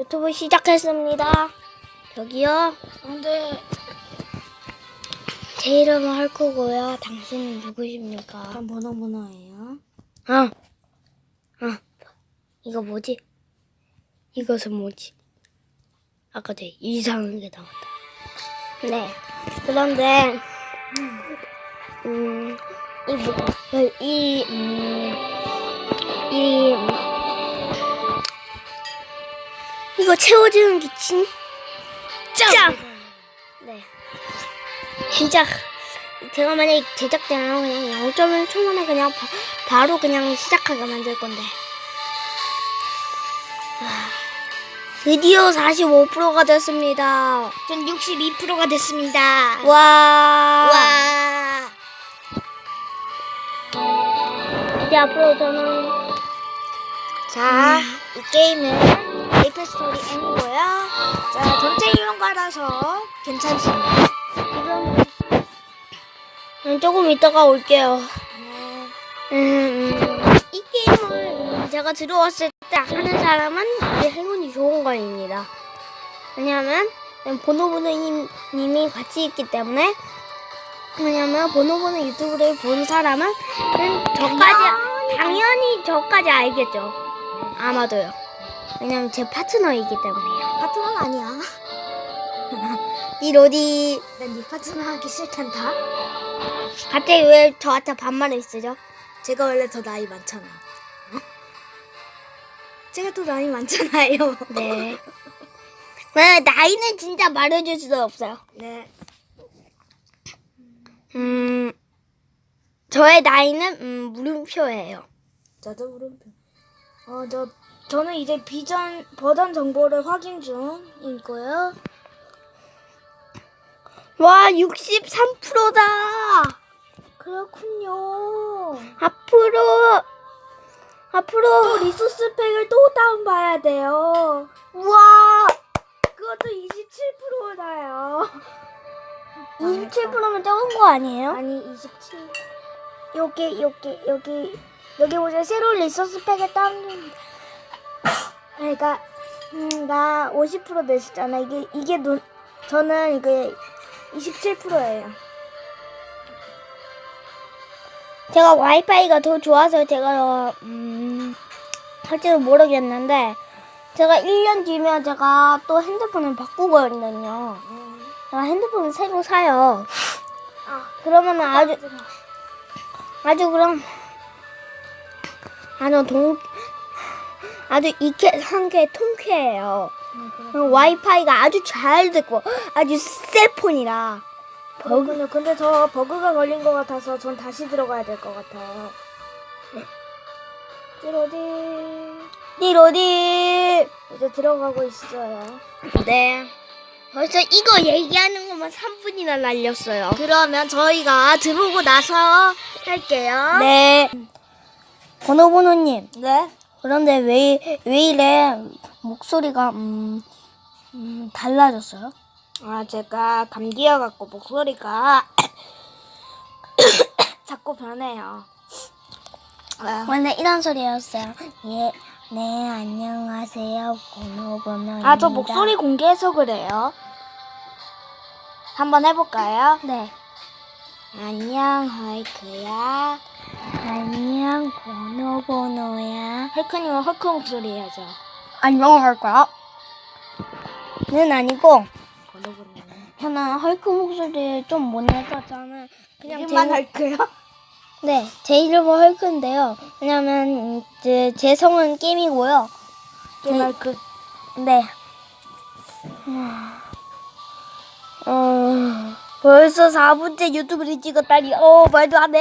유튜브 시작했습니다. 저기요. 근데 제 이름은 헐크고요. 당신은 누구십니까? 번호 번호예요. 아, 아, 이거 뭐지? 이것은 뭐지? 아까 되게 이상한 게 나왔다. 네. 그런데, 음, 이, 뭐, 이, 음, 이, 음, 이거 채워주는 게 진짜, 네. 진짜, 제가 만약에 제작자면 그냥 0.1 초만에 그냥 바, 바로 그냥 시작하게 만들 건데. 아, 드디어 45%가 됐습니다. 전 62%가 됐습니다. 와. 와. 이제 앞으로 저는 자, 이 게임은 스토리 M이고요. 자, 전체 이용가라서 괜찮습니다. 음, 조금 이따가 올게요. 네. 음, 이 게임을 제가 들어왔을 때 하는 사람은 이게 행운이 좋은 거입니다. 왜냐하면 보노보노님 님이 같이 있기 때문에 왜냐면 보노보노 유튜브를 본 사람은 저까지 당연히 저까지 알겠죠. 아마도요. 왜냐면 제 파트너이기 때문에요. 파트너는 아니야. 이 로디 난 네 파트너 하기 싫단다. 갑자기 왜 저한테 반말을 쓰죠? 제가 원래 더 나이 많잖아. 어? 제가 더 나이 많잖아요. 네. 왜 나이는 진짜 말해줄 수 없어요. 네. 음, 저의 나이는 음, 물음표예요. 저도 물음표. 어, 저 저는 이제 비전 버전 정보를 확인 중이고요. 와, 63%다. 그렇군요. 앞으로 또 앞으로 리소스 팩을 또 다운받아야 돼요. 우와, 그것도 27%나요. 27%면 적은 거 아니에요? 아니 27. 여기 여기 여기 여기 보자 새로운 리소스 팩에 다운. 그러니까 음, 나 50% 냈었잖아. 이게 이게 노, 저는 이게 27%예요. 제가 와이파이가 더 좋아서 제가 음, 할지도 모르겠는데 제가 1년 뒤면 제가 또 핸드폰을 바꾸거든요. 제가 핸드폰을 새로 사요. 아, 그러면 아주 아주 그럼 아주 동 아주 이케 한게 통쾌해요. 그리고 와이파이가 아주 잘 듣고 아주 새 폰이라 버그는 근데 저 버그가 걸린 것 같아서 전 다시 들어가야 될 것 같아요. 찌로디 니로디 이제 들어가고 있어요. 네 벌써 이거 얘기하는 것만 3분이나 날렸어요. 그러면 저희가 들어오고 나서 할게요. 네 번호번호님 네. 그런데 왜, 왜 이래 목소리가 음, 음 달라졌어요? 아 제가 감기여갖고 목소리가 자꾸 변해요. 아, 원래 이런 소리였어요. 예, 네, 안녕하세요. 번호번호입니다. 아, 저 목소리 공개해서 그래요. 한번 해볼까요? 네. 안녕, 헐크야. 안녕, 번호번호야. 헐크님은 헐크 목소리 해야죠. 안녕할 거야? 는 아니고, 번호번호. 저는 헐크 목소리 좀 못 내서 저는 그냥 이름만 제, 헐크요? 네, 제 이름은 헐크인데요. 왜냐면, 이제 제 성은 게임이고요. 게임 헐크. 네. 어, 벌써 4분째 유튜브를 찍었다니, 어, 말도 안 돼.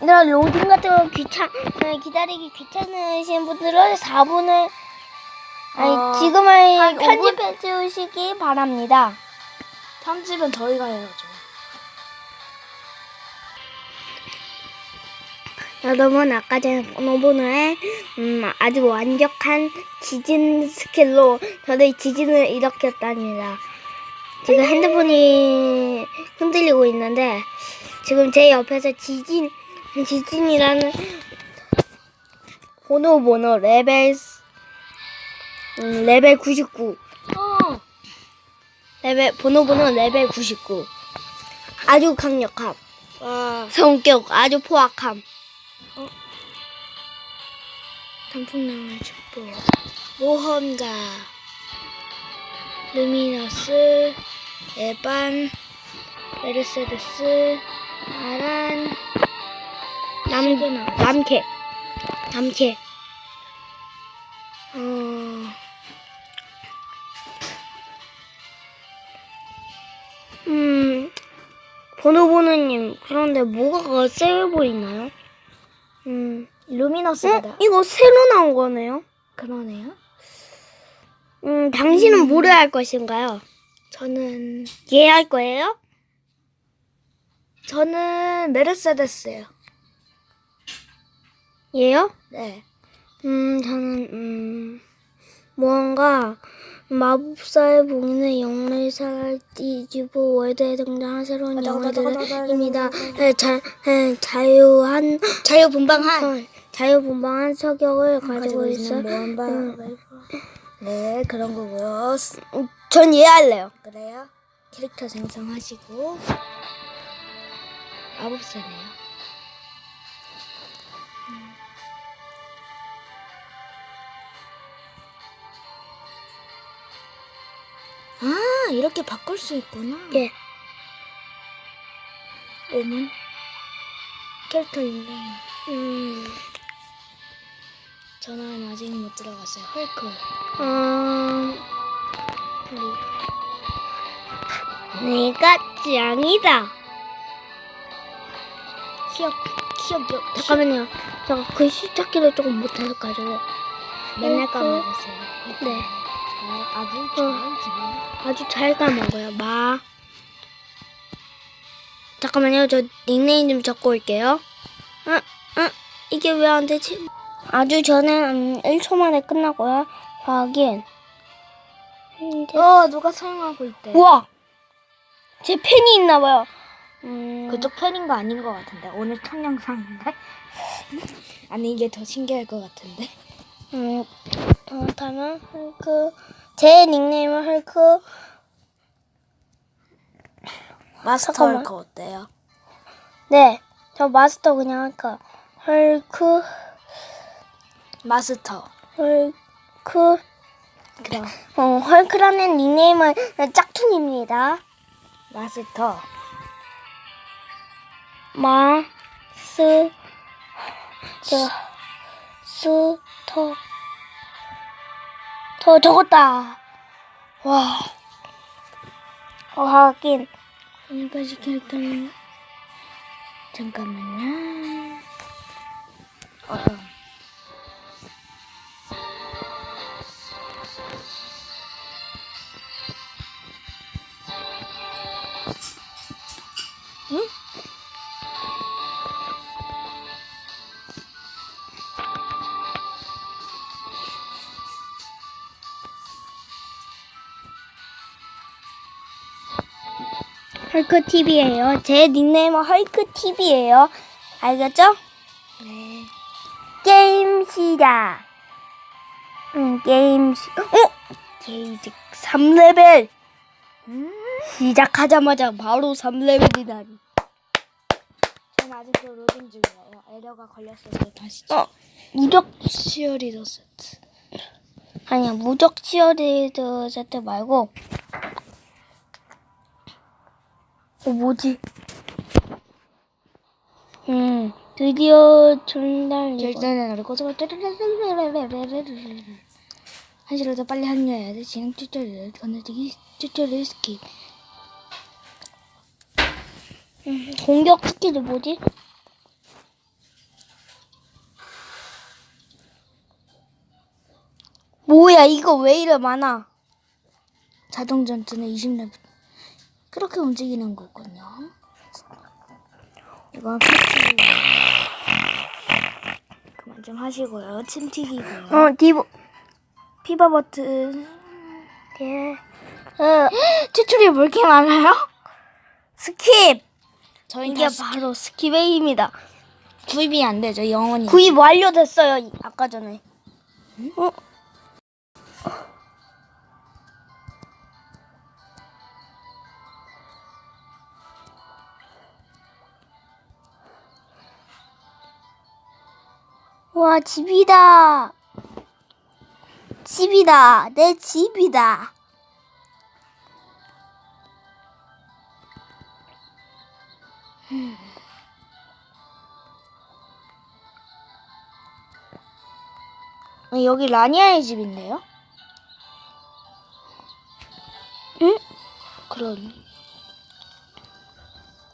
나 로딩 같은 거 귀찮, 네, 기다리기 귀찮으신 분들은 4분을, 아니, 어, 지금을 한 편집해 주시기 바랍니다. 편집은 저희가 해야죠. 여러분, 아까 전에 번호번호에, 음, 아주 완벽한 지진 스킬로 저의 지진을 일으켰답니다. 지금 핸드폰이 흔들리고 있는데, 지금 제 옆에서 지진, 지진이라는 번호 번호 레벨 음, 레벨 99. 어. 레벨 번호 번호 레벨 99. 아주 강력함. 와. 성격 아주 포악함. 단풍나무 축복. 모험가. 루미너스. 에반. 메르세데스. 아란. 남. 남캐. 남캐. 어. 음. 번호번호님 그런데 뭐가 세 보이나요? 음. 루미너스가 어? 나. 이거 새로 나온 거네요. 그러네요. 음, 당신은 뭐를 할 것인가요? 저는 얘할 거예요? 저는 메르세데스예요. 얘요? 네. 음, 저는 음, 뭔가 마법사의 봉인의 영혼을 살 뒤집어 월드에 등장한 새로운. 에, 자, 에, 자유한 자유분방한 어, 자유분방한 성격을 가지고 있어. 음. 네, 그런 거고요. 전얘 할래요. 그래요? 캐릭터 생성하시고 마법사네요. 음. 아, 이렇게 바꿀 수 있구나. 예. 오문 캐릭터 있네요. 음, 저는 아직 못 들어갔어요. 헐크. 음, 내가 짱이다. 키역 키역 여 잠깐만요. 제가 글씨 찾기를 조금 못해서 가지고. 맨날. 까먹었어요. 네. 잘 아주 잘 기분. 아주 잘 까먹어요. 마. 잠깐만요. 저 닉네임 좀 적고 올게요. 응, 응. 이게 왜 안 되지? 아주 전에 음, 1초 만에 끝나고요. 확인. 이제- 어 누가 사용하고 있대. 우와! 제 펜이 있나 봐요. 음, 그쪽 팬인 거 아닌 것 같은데 오늘 첫 영상인데. 아니 이게 더 신기할 것 같은데. 음, 그렇다면 헐크. 제 닉네임은 헐크. 마스터. 헐크 어때요? 네, 저 마스터 그냥 할까. 헐크, 마스터. 헐크. 그럼 어, 헐크라는 닉네임은 짝퉁입니다. 마스터. 마스, 저, 스, 터, 더 적었다. 와. 어, 하긴. 여기까지 캐릭터는 잠깐만요. 어. 헐크 TV예요. 제 닉네임은 헐크 TV예요. 알겠죠? 네. 게임 시작. 응, 게임 시. 어? 게이직 3레벨. 음. 시작하자마자 바로 3레벨이다니. 지금 아직도 로딩 중이에요. 에러가 걸렸어서 다시 어, 무적 시어리더 세트. 아니야 무적 치어리드 세트 말고. 어 뭐지? 음 드디어 전달 결전의 노래 고정을 한시로 더 빨리 합류해야 돼. 진행 튜토리얼 건너뛰기 튜토리얼 스킵. 음, 공격 스킬이 뭐지? 뭐야 이거 왜 이래 많아? 자동 전투는 20레벨. 그렇게 움직이는 거군요. 이건. 그만 좀 하시고요. 침 튀기고요. 어 디보 피버 버튼. 예. 어, 튜토리얼 왜 이렇게 많아요? 스킵 저희 이게 다 바로 스킵웨이입니다. 구입이 안 되죠. 영원히. 구입 완료됐어요 이- 아까 전에. 어? 와, 집이다. 집이다. 내 집이다. 음. 여기 라니아의 집인데요? 응? 그런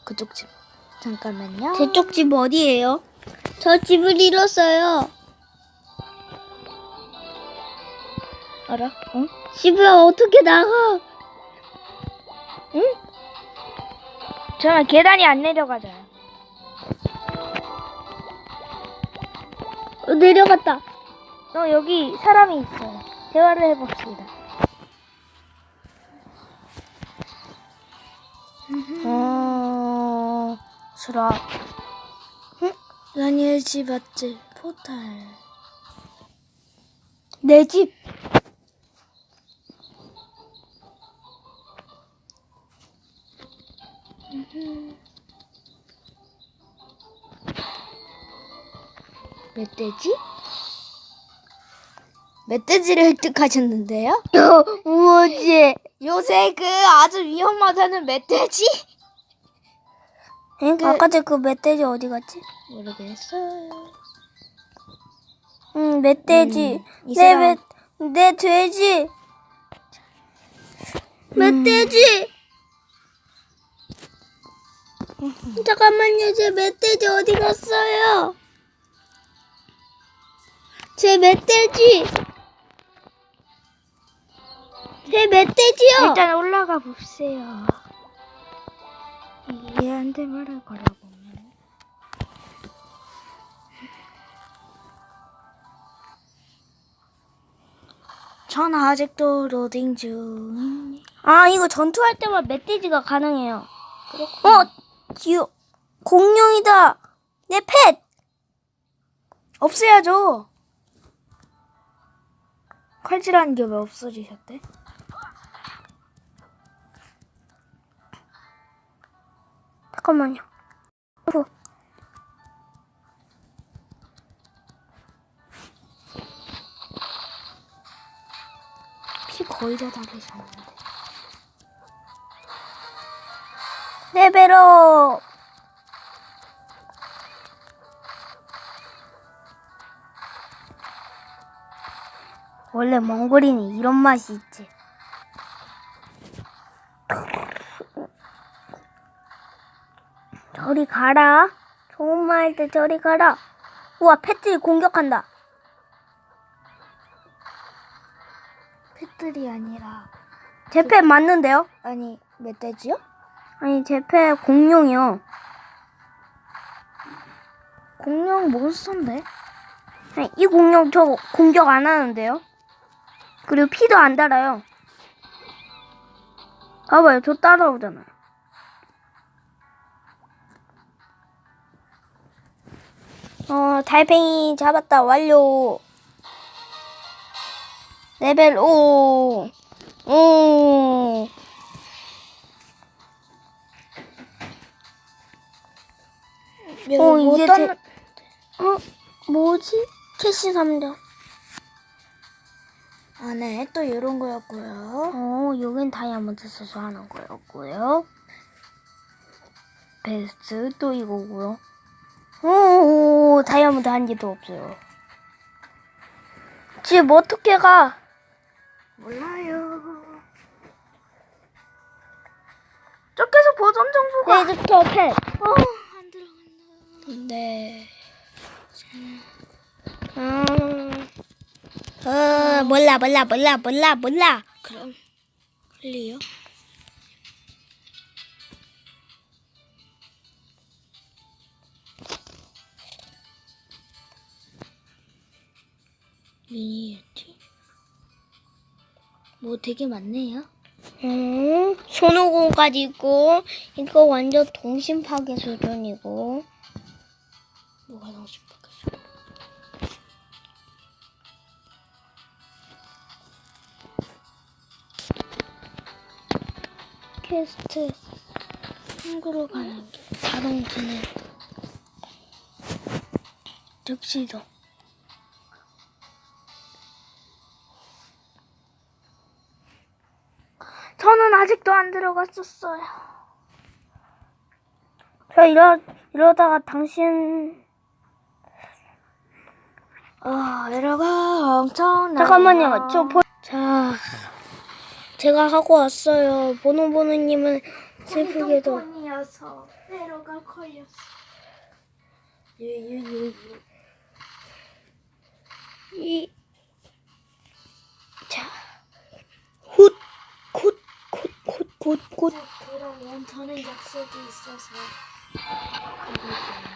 그쪽 집. 잠깐만요. 저쪽 집 어디예요? 저 집을 잃었어요. 알아? 응? 집에 어떻게 나가? 저는 계단이 안 내려가져요. 어, 내려갔다. 어, 여기 사람이 있어요. 대화를 해봅시다. 어, 수라. 응? 라니엘 집 맞지? 포탈. 내 집. 멧돼지? 멧돼지를 획득하셨는데요? 뭐지? 요새 그 아주 위험하다는 멧돼지? 응? 그- 아까 전그 멧돼지 어디 갔지? 모르겠어요. 응, 멧돼지. 음, 이 내 사람- 멧, 내 돼지. 멧돼지. 잠깐만요, 제 멧돼지 어디 갔어요? 제 멧돼지. 제 멧돼지요. 일단 올라가 보세요. 얘한테 말을 걸어보면. 전 아직도 로딩 중. 아, 이거 전투할 때만 멧돼지가 가능해요. 어, 지우. 공룡이다. 내 펫. 없애야죠. 칼질하는 게 왜 없어지셨대? 잠깐만요. 후. 피 거의 다 달으셨는데. 레벨업. 원래 몽골인이 이런 맛이 있지. 저리 가라. 좋은 말 할 때 저리 가라. 우와, 펫들이 공격한다. 펫들이 아니라 제펫 맞는데요? 아니 멧돼지요? 아니, 제펫 공룡이요. 공룡 몬스터인데? 아니, 이 공룡 저 공격 안 하는데요? 그리고 피도 안 달아요. 봐봐요, 저 따라오잖아요. 어, 달팽이 잡았다, 완료. 레벨 5. 오. 어, 이제 어떤 대- 어, 뭐지? 캐시 3점. 안에 또 이런 거였고요. 어, 여긴 다이아몬드 써서 하는 거였고요. 베스트 또 이거고요. 오, 다이아몬드 한 개도 없어요. 지금 어떻게 가? 몰라요. 저께서 보존 정보가 레드스터 펫. 어, 안 들어간다. 네. 음. 어, 몰라, 몰라, 몰라, 몰라, 몰라. 그럼 흘리요? 미니에티? 뭐 되게 많네요. 음, 손오공까지 있고, 이거 완전 동심 파괴 수준이고. 뭐가 너무 싶어가지고. 퀘스트. 한국으로 가는 길. 자동 진행. 늪시도. 아직도 안 들어갔었어요. 저 이러, 이러다가 당신. 어, 에러가 엄청나. 잠깐만요. 저 보... 자, 제가 하고 왔어요. 보노보노님은 슬프게도. 에러가 걸렸어. 이. 자. 훗, 굿, 굿, 굿, 굿, 굿. 그러면 저는 약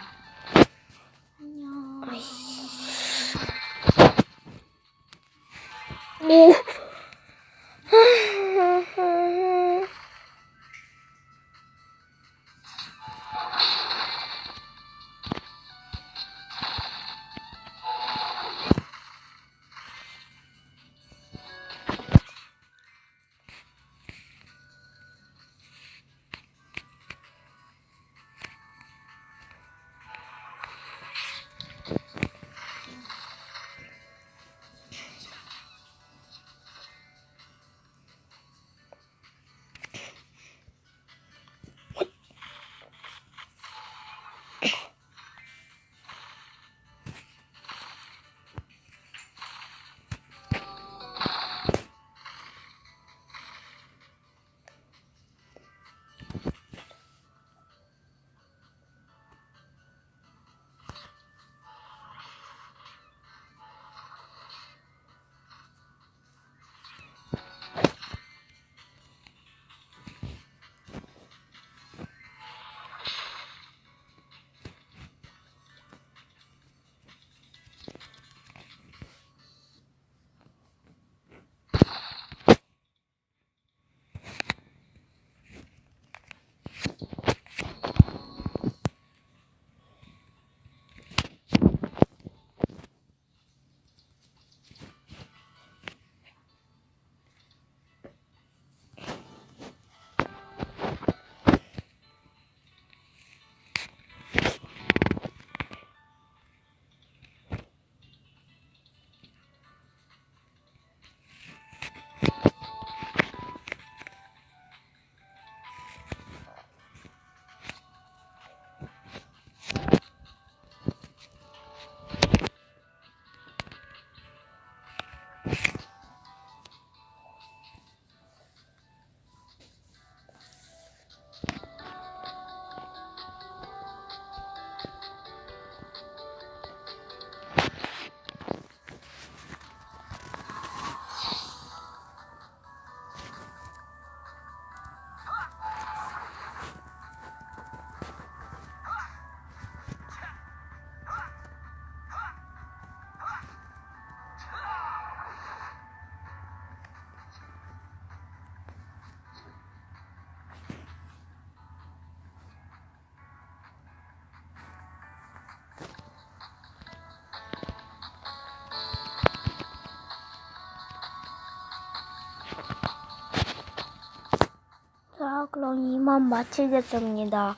자, 그럼 이만 마치겠습니다.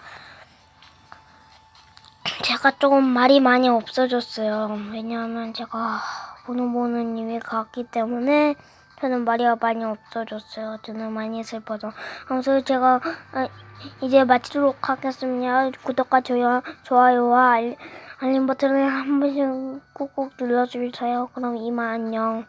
제가 조금 말이 많이 없어졌어요. 왜냐하면 제가 보노보노님이 갔기 때문에 저는 말이 많이 없어졌어요. 저는 많이 슬퍼서. 아무튼 제가 아, 이제 마치도록 하겠습니다. 구독과 좋아요, 좋아요와 알, 알림 버튼을 한 번씩 꾹꾹 눌러주세요. 그럼 이만 안녕.